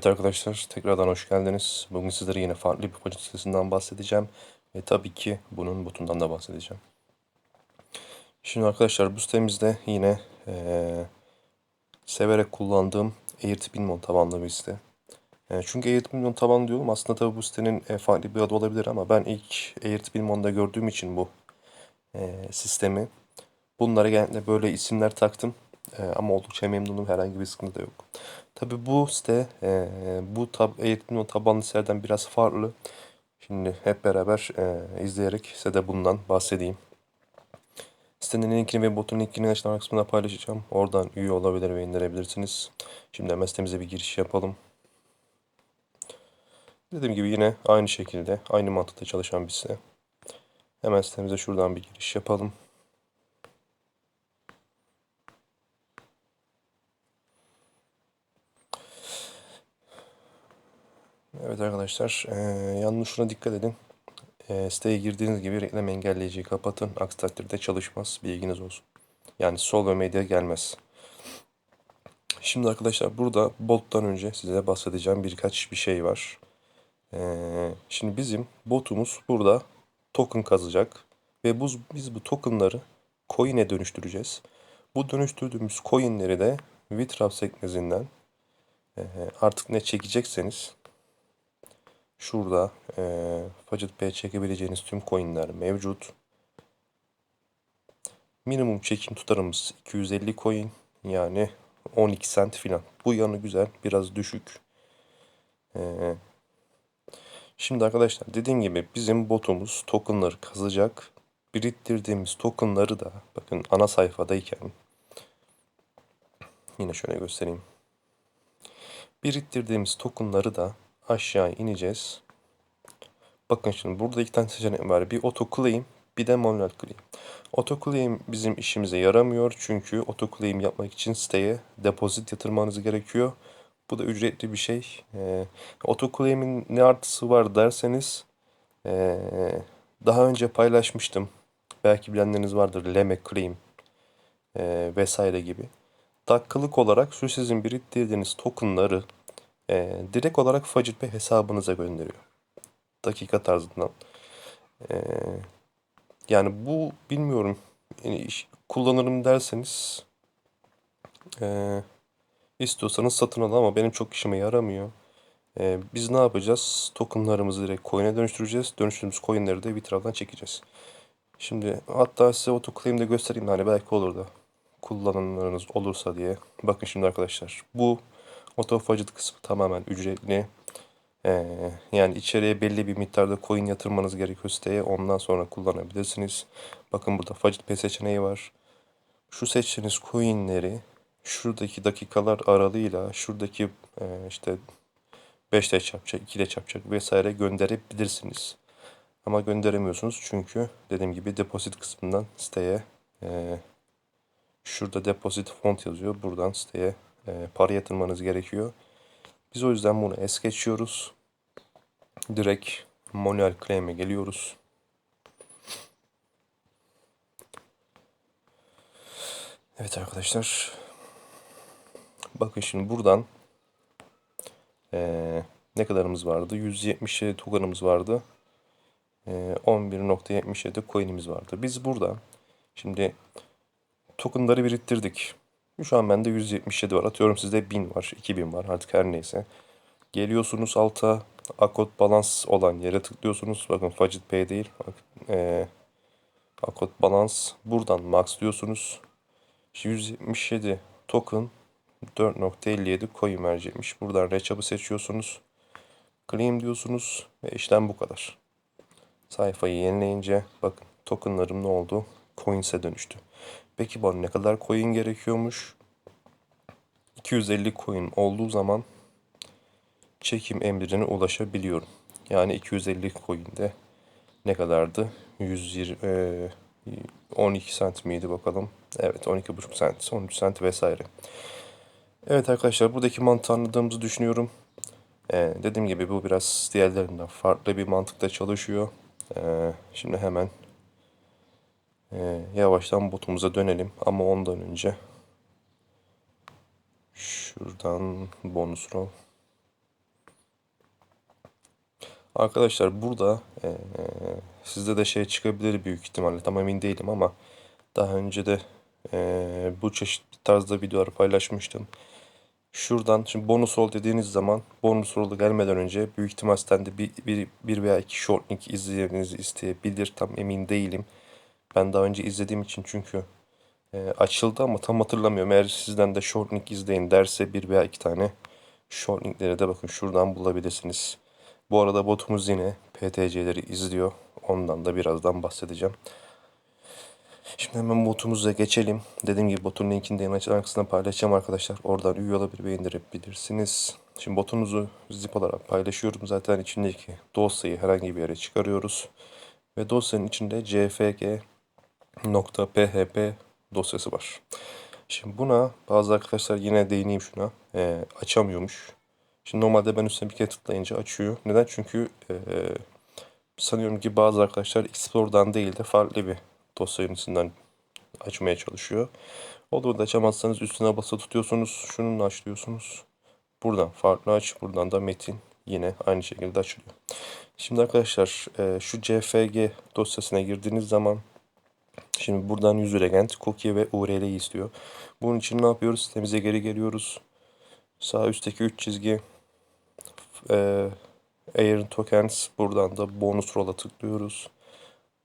Evet arkadaşlar tekrardan hoş geldiniz. Bugün sizlere yine farklı bir proje sitesinden bahsedeceğim. Ve tabii ki bunun botundan da bahsedeceğim. Şimdi arkadaşlar bu sitemizde yine eee, severek kullandığım Airtbin tabanlı bir site. E, çünkü Airtbin tabanlı diyorum aslında tabii bu sitenin e, farklı bir adı olabilir ama ben ilk Airtbin gördüğüm için bu e, sistemi bunlara genellikle böyle isimler taktım. E, ama oldukça memnunum herhangi bir sıkıntı da yok. Tabi bu site e, bu tab Airtbin tabanlı sitelerden biraz farklı. Şimdi hep beraber e, izleyerek size de bundan bahsedeyim. Sitenin linkini ve botun linkini açıklama kısmına paylaşacağım. Oradan üye olabilir ve indirebilirsiniz. Şimdi hemen sitemize bir giriş yapalım. Dediğim gibi yine aynı şekilde, aynı mantıkta çalışan bir site. Hemen sitemize şuradan bir giriş yapalım. Evet arkadaşlar, e, yalnız şuna dikkat edin. E, siteye girdiğiniz gibi reklam engelleyiciyi kapatın. Aksi takdirde çalışmaz. Bilginiz olsun. Yani sol ve medya gelmez. Şimdi arkadaşlar burada bottan önce size bahsedeceğim birkaç bir şey var. Ee, şimdi bizim botumuz burada token kazacak ve bu, biz bu tokenları coin'e dönüştüreceğiz. Bu dönüştürdüğümüz coin'leri de Vitraf sekmezinden e, artık ne çekecekseniz şurada e, Fudget Pay çekebileceğiniz tüm coin'ler mevcut. Minimum çekim tutarımız 250 coin yani 12 cent filan. Bu yanı güzel biraz düşük. Ee, Şimdi arkadaşlar dediğim gibi bizim botumuz tokenları kazacak. Biriktirdiğimiz tokenları da bakın ana sayfadayken yine şöyle göstereyim. Biriktirdiğimiz tokenları da aşağı ineceğiz. Bakın şimdi burada iki tane seçenek var. Bir auto claim bir de manuel claim. Auto claim bizim işimize yaramıyor. Çünkü auto claim yapmak için siteye depozit yatırmanız gerekiyor. Bu da ücretli bir şey. E, autoclaim'in ne artısı var derseniz e, daha önce paylaşmıştım. Belki bilenleriniz vardır. Leme Claim e, vesaire gibi. Dakikalık olarak şu sizin biriktirdiğiniz tokenları e, direkt olarak Facit Pay hesabınıza gönderiyor. Dakika tarzından. E, yani bu bilmiyorum. Yani kullanırım derseniz eee İstiyorsanız satın alın ama benim çok işime yaramıyor. Ee, biz ne yapacağız? Tokenlarımızı direkt coin'e dönüştüreceğiz. Dönüştürdüğümüz coin'leri de bir taraftan çekeceğiz. Şimdi hatta size autoclaim'de göstereyim hani belki olur da kullananlarınız olursa diye. Bakın şimdi arkadaşlar bu autofacit kısmı tamamen ücretli. Ee, yani içeriye belli bir miktarda coin yatırmanız gerekiyor siteye. Ondan sonra kullanabilirsiniz. Bakın burada facit pay seçeneği var. Şu seçtiğiniz coinleri şuradaki dakikalar aralığıyla şuradaki e, işte 5 de çarpacak, 2 de çarpacak vesaire gönderebilirsiniz. Ama gönderemiyorsunuz çünkü dediğim gibi depozit kısmından siteye e, şurada depozit font yazıyor. Buradan siteye e, para yatırmanız gerekiyor. Biz o yüzden bunu es geçiyoruz. Direkt manuel claim'e geliyoruz. Evet arkadaşlar Bakın şimdi buradan ee, ne kadarımız vardı? 177 tokenımız vardı. E, 11.77 coin'imiz vardı. Biz burada şimdi tokenları biriktirdik. Şu an bende 177 var. Atıyorum sizde 1000 var, 2000 var artık her neyse. Geliyorsunuz alta akot balans olan yere tıklıyorsunuz. Bakın Fudget Pay değil. E, akot balans. Buradan max diyorsunuz. 177 token 4.57 coin verecekmiş. Buradan reçabı seçiyorsunuz. Claim diyorsunuz ve işlem bu kadar. Sayfayı yenileyince bakın tokenlarım ne oldu? Coins'e dönüştü. Peki bana ne kadar coin gerekiyormuş? 250 coin olduğu zaman çekim emrine ulaşabiliyorum. Yani 250 coin'de ne kadardı? 120 e, 12 cent miydi bakalım? Evet 12,5 cent, 13 cent vesaire. Evet arkadaşlar buradaki mantığı anladığımızı düşünüyorum. Ee, dediğim gibi bu biraz diğerlerinden farklı bir mantıkta çalışıyor. Ee, şimdi hemen e, yavaştan botumuza dönelim ama ondan önce şuradan bonus roll Arkadaşlar burada eee, sizde de şey çıkabilir büyük ihtimalle tam emin değilim ama daha önce de eee, bu çeşit tarzda videolar paylaşmıştım. Şuradan şimdi bonus rol dediğiniz zaman bonus rolu gelmeden önce büyük ihtimal sizden bir, bir, bir veya iki short link izlemenizi isteyebilir. Tam emin değilim. Ben daha önce izlediğim için çünkü e, açıldı ama tam hatırlamıyorum. Eğer sizden de short link izleyin derse bir veya iki tane short linkleri de bakın şuradan bulabilirsiniz. Bu arada botumuz yine PTC'leri izliyor. Ondan da birazdan bahsedeceğim. Şimdi hemen botumuza geçelim. Dediğim gibi botun linkini de açıklama kısmına paylaşacağım arkadaşlar. Oradan üye olabilir ve indirebilirsiniz. Şimdi botunuzu zip olarak paylaşıyorum. Zaten içindeki dosyayı herhangi bir yere çıkarıyoruz. Ve dosyanın içinde cfg.php dosyası var. Şimdi buna bazı arkadaşlar yine değineyim şuna. Ee, açamıyormuş. Şimdi normalde ben üstüne bir kere tıklayınca açıyor. Neden? Çünkü ee, sanıyorum ki bazı arkadaşlar Explore'dan değil de farklı bir dosya yönetisinden açmaya çalışıyor. Olur da açamazsanız üstüne basa tutuyorsunuz. Şununla açlıyorsunuz. Buradan farklı aç. Buradan da metin yine aynı şekilde açılıyor. Şimdi arkadaşlar e, şu CFG dosyasına girdiğiniz zaman şimdi buradan user agent, cookie ve URL'yi istiyor. Bunun için ne yapıyoruz? Sitemize geri geliyoruz. Sağ üstteki 3 çizgi e, Air Tokens buradan da bonus rola tıklıyoruz.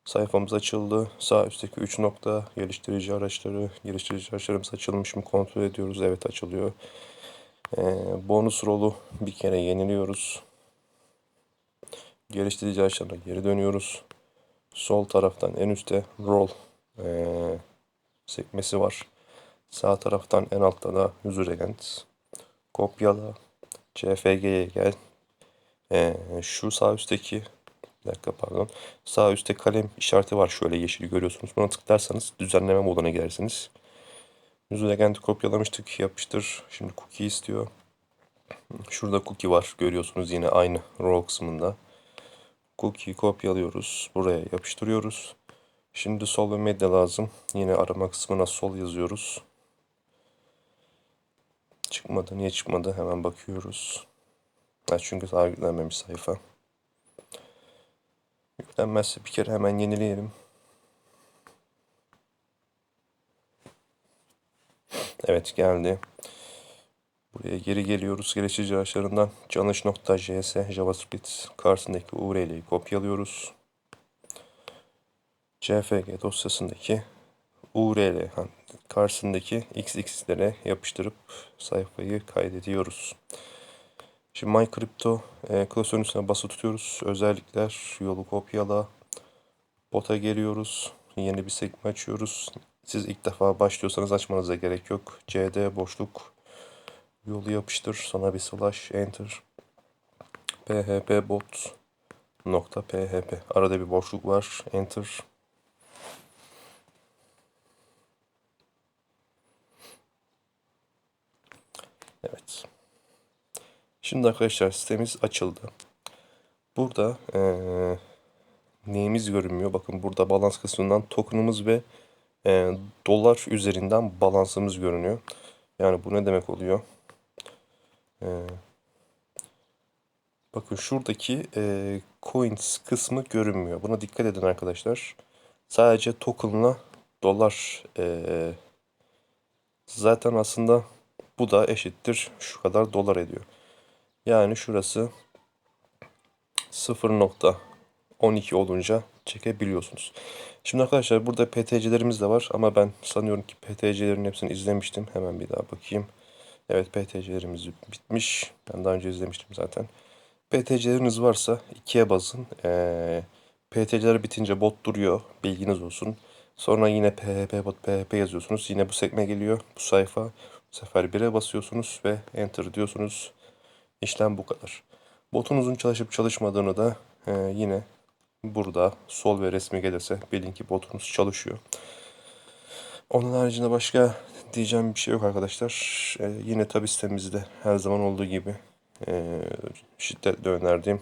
Sayfamız açıldı. Sağ üstteki 3 nokta geliştirici araçları, geliştirici araçlarımız açılmış mı kontrol ediyoruz. Evet açılıyor. Ee, bonus rolu bir kere yeniliyoruz. Geliştirici araçlarına geri dönüyoruz. Sol taraftan en üstte rol ee, sekmesi var. Sağ taraftan en altta da user. Kopyala. CFG'ye gel. Ee, şu sağ üstteki bir dakika pardon. Sağ üstte kalem işareti var şöyle yeşil görüyorsunuz. Buna tıklarsanız düzenleme moduna girersiniz. User kopyalamıştık. Yapıştır. Şimdi cookie istiyor. Şurada cookie var. Görüyorsunuz yine aynı row kısmında. Cookie'yi kopyalıyoruz. Buraya yapıştırıyoruz. Şimdi sol ve medya lazım. Yine arama kısmına sol yazıyoruz. Çıkmadı. Niye çıkmadı? Hemen bakıyoruz. Ha, çünkü daha yüklenmemiş sayfa. Yüklenmezse bir kere hemen yenileyelim. Evet geldi. Buraya geri geliyoruz. Geliştirici araçlarından çalış.js JavaScript karşısındaki URL'yi kopyalıyoruz. CFG dosyasındaki URL karşısındaki xx'lere yapıştırıp sayfayı kaydediyoruz. Şimdi MyCrypto e, klasörün üstüne basılı tutuyoruz. Özellikler, yolu kopyala. Bota geliyoruz. Yeni bir sekme açıyoruz. Siz ilk defa başlıyorsanız açmanıza gerek yok. CD boşluk yolu yapıştır. Sonra bir slash enter. php bot nokta php. Arada bir boşluk var. Enter. Evet. Şimdi arkadaşlar sitemiz açıldı. Burada ee, neyimiz görünmüyor? Bakın burada balans kısmından tokenımız ve e, dolar üzerinden balansımız görünüyor. Yani bu ne demek oluyor? E, bakın şuradaki e, coins kısmı görünmüyor. Buna dikkat edin arkadaşlar. Sadece tokenla dolar e, zaten aslında bu da eşittir şu kadar dolar ediyor. Yani şurası 0.12 olunca çekebiliyorsunuz. Şimdi arkadaşlar burada PTC'lerimiz de var ama ben sanıyorum ki PTC'lerin hepsini izlemiştim. Hemen bir daha bakayım. Evet PTC'lerimiz bitmiş. Ben daha önce izlemiştim zaten. PTC'leriniz varsa ikiye basın. Ee, PTC'ler bitince bot duruyor. Bilginiz olsun. Sonra yine PHP bot PHP yazıyorsunuz. Yine bu sekme geliyor. Bu sayfa. Bu sefer 1'e basıyorsunuz ve enter diyorsunuz. İşlem bu kadar. Botunuzun çalışıp çalışmadığını da e, yine burada sol ve resmi gelirse bilin ki botunuz çalışıyor. Onun haricinde başka diyeceğim bir şey yok arkadaşlar. E, yine tabi sitemizde her zaman olduğu gibi e, şiddetle önerdiğim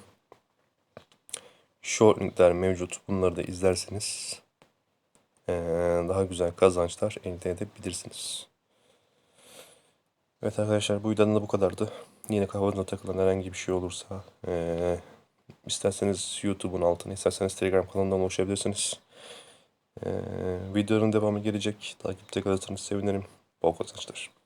short linkler mevcut. Bunları da izlerseniz e, daha güzel kazançlar elde edebilirsiniz. Evet arkadaşlar bu videoda da bu kadardı. Yine kafanıza takılan herhangi bir şey olursa ee, isterseniz YouTube'un altına, isterseniz Telegram kanalından ulaşabilirsiniz. Ee, videonun devamı gelecek. Takipte kalırsanız sevinirim. Bol kazançlar.